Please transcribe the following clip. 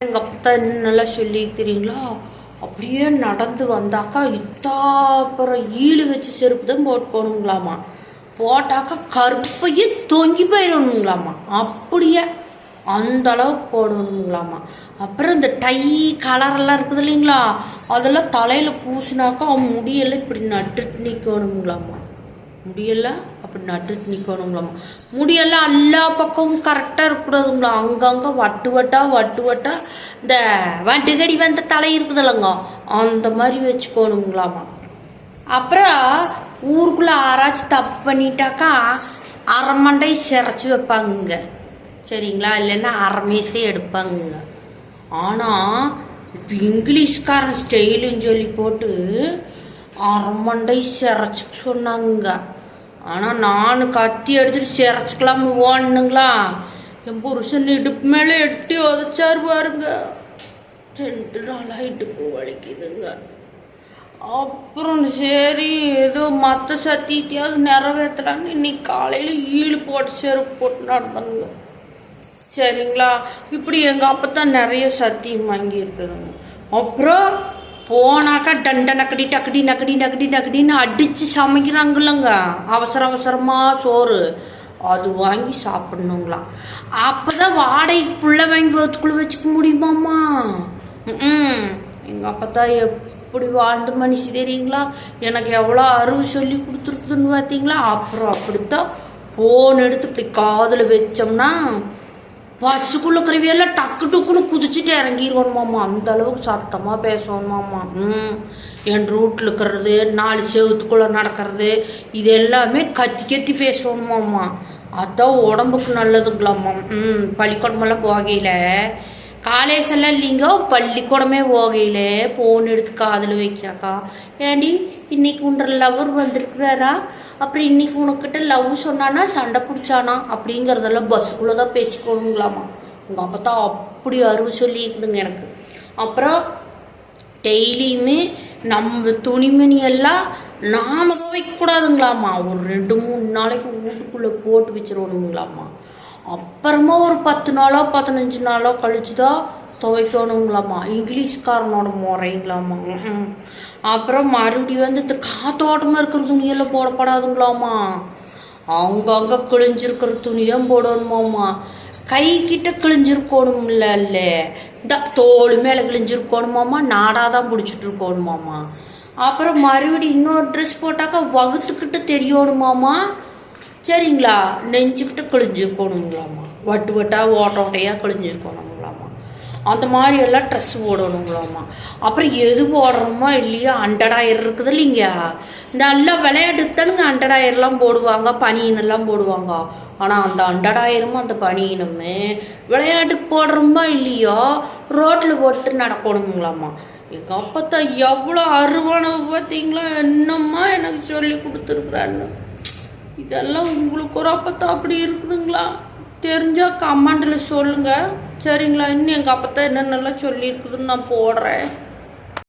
எங்கள் அப்பா என்னெல்லாம் சொல்லி தெரியுங்களா? அப்படியே நடந்து வந்தாக்கா இத்தாப்புறம் ஈடு வச்சு செருப்பு தான் போட்டு போகணுங்களாமா. போட்டாக்கா கருப்பையே தொங்கி போயிடணுங்களாமா. அப்படியே அந்த அளவுக்கு போடணுங்களாமா. அப்புறம் இந்த டை கலரெல்லாம் இருக்குது இல்லைங்களா? அதெல்லாம் தலையில் பூசினாக்கா அவன் முடியெல்லாம் இப்படி நட்டுட்டு நிற்கணுங்களாமா முடியெல்லாம் அப்படி நட்டுட்டு நிற்கணுங்களாம் முடியெல்லாம் எல்லா பக்கமும் கரெக்டாக இருக்கக்கூடாதுங்களா. அங்கங்கே வட்டு வட்டா வட்டு வட்டா. இந்த வண்டுகடி வந்த தலை இருக்குதுல்லங்க. அந்த மாதிரி வச்சுக்கோணுங்களாமா. அப்புறம் ஊருக்குள்ளே ஆராய்ச்சி தப்பு பண்ணிட்டாக்கா அரைமண்டை சிறச்சி வைப்பாங்க சரிங்களா? இல்லைன்னா அரமேசே எடுப்பாங்க ஆனால் இப்போ இங்கிலீஷ்காரன் ஸ்டைலுன்னு சொல்லி போட்டு அரமண்டை சிறச்சி சொன்னாங்க ஆனால் நான் கத்தி எடுத்துட்டு சிரைச்சிக்கலாம்னு ஓடணுங்களா என் புருஷன் இடுப்பு மேலே எட்டி உதச்சார் பாருங்க. ரெண்டு நாளாக இடுப்பு வலிக்குதுங்க. அப்புறம் சரி ஏதோ மற்ற சத்தியத்தையாவது நிறைவேற்றலான்னு இன்னைக்கு காலையில் ஈடு போட்டு செருப்பு போட்டு நடந்தானுங்க சரிங்களா? இப்படி எங்கள் அப்பா தான் நிறைய சத்தியம் வாங்கியிருக்குதுங்க. அப்புறம் போனாக்கா டண்ட நக்கடி டக்கடி நக்கடி நக்கடி நக்கடின்னு அடித்து சமைக்கிறாங்கல்லங்க அவசர அவசரமாக சோறு. அது வாங்கி சாப்பிடணுங்களாம். அப்போ தான் வாடகைக்கு புள்ள வாங்கி போகிறதுக்குள்ளே வச்சுக்க முடியுமாம்மா? ம் எங்கள் அப்பா தான் எப்படி வாழ்ந்த மனுஷி தெரியுங்களா? எனக்கு எவ்வளோ அறிவு சொல்லி கொடுத்துருக்குதுன்னு பார்த்தீங்களா? அப்புறம் அப்படித்தான் ஃபோன் எடுத்து இப்படி காதில் வச்சோம்னா பஸ்ஸுக்குள்ள இருக்கிறவையெல்லாம் டக்கு டக்குன்னு குதிச்சுட்டு இறங்கிடுவோமாம்மா அந்த அளவுக்கு சத்தமாக பேசுவோமாம்மா ம். என் ரூட்டில் இருக்கிறது நாலு செவத்துக்குள்ளே நடக்கிறது இது எல்லாமே கத்தி கத்தி பேசணுமாம்மா அதான் உடம்புக்கு நல்லதுங்களாம்மா ம். பள்ளிக்கூடமெல்லாம் போகையில் காலேஜெல்லாம் இல்லைங்க பள்ளிக்கூடமே போகையிலே ஃபோன் எடுத்து காதில் வைக்காக்கா ஏண்டி இன்னைக்கு உன்ற லவர் வந்திருக்கிறாரா அப்புறம் இன்னைக்கு உனக்கிட்ட லவ் சொன்னானா சண்டை பிடிச்சானா அப்படிங்கிறதெல்லாம் பஸ்ஸுக்குள்ளே தான் பேசிக்கணுங்களாமா உங்கள் அப்பா தான் அப்படி அறிவு சொல்லியிருக்குதுங்க எனக்கு அப்புறம் டெய்லியுமே நம்ம துணிமணியெல்லாம் நாம் நாம துவைக்கக்கூடாதுங்களாம்மா ஒரு ரெண்டு மூணு நாளைக்கு வீட்டுக்குள்ளே போட்டு வச்சிடணுங்களாம்மா அப்புறமா ஒரு பத்து நாளோ பதினஞ்சு நாளோ கழிச்சு தான் துவைக்கணுங்களாம்மா இங்கிலீஷ்காரனோட முறைங்களாம்மா அப்புறம் மறுபடியும் வந்து இந்த காத்தோட்டமாக இருக்கிற துணியெல்லாம் போடப்படாதுங்களாம்மா அவங்கவுங்க கிழிஞ்சிருக்கிற துணி தான் போடணுமாம்மா கை கிட்ட கிழிஞ்சிருக்கணும்ல இல்லை இந்த தோல் மேலே கிழிஞ்சிருக்கணுமாம்மா நாடாக தான் பிடிச்சிட்டு இருக்கணுமாம்மா அப்புறம் மறுபடியும் இன்னொரு ட்ரெஸ் போட்டாக்கா வகுத்துக்கிட்டு தெரியணுமாம்மா சரிங்களா? நெஞ்சுக்கிட்டு கிழிஞ்சிருக்கணுங்களாம்மா. வட்டு வட்டா ஓட்ட ஓட்டையாக கிழிஞ்சிருக்கணுங்களாம்மா. அந்த மாதிரி எல்லாம் ட்ரெஸ் போடணுங்களாம்மா. அப்புறம் எது போடுறோமோ இல்லையோ? அண்டடாயிரம் இருக்குது இல்லைங்க. நல்லா எல்லாம் விளையாட்டுக்கு தானுங்க அண்டடாயிரம்லாம் போடுவாங்க பனியினெல்லாம் போடுவாங்க. ஆனால் அந்த அண்டடாயிரமும் அந்த பனியினமே விளையாட்டுக்கு போடுறோமா இல்லையோ? ரோட்டில் போட்டு நடக்கணுங்களாம்மா. எங்கள் அப்பத்தா எவ்வளோ அருவானவை பார்த்தீங்களா என்னம்மா எனக்கு சொல்லி கொடுத்துருக்குறான்னு. இதெல்லாம் உங்களுக்கு ஒரு அப்பத்தா அப்படி இருக்குதுங்களா? தெரிஞ்சால் கமாண்டில் சொல்லுங்கள் சரிங்களா? இன்னும் எங்கள் அப்பத்தா என்னென்னலாம் சொல்லியிருக்குதுன்னு நான் போடுறேன்.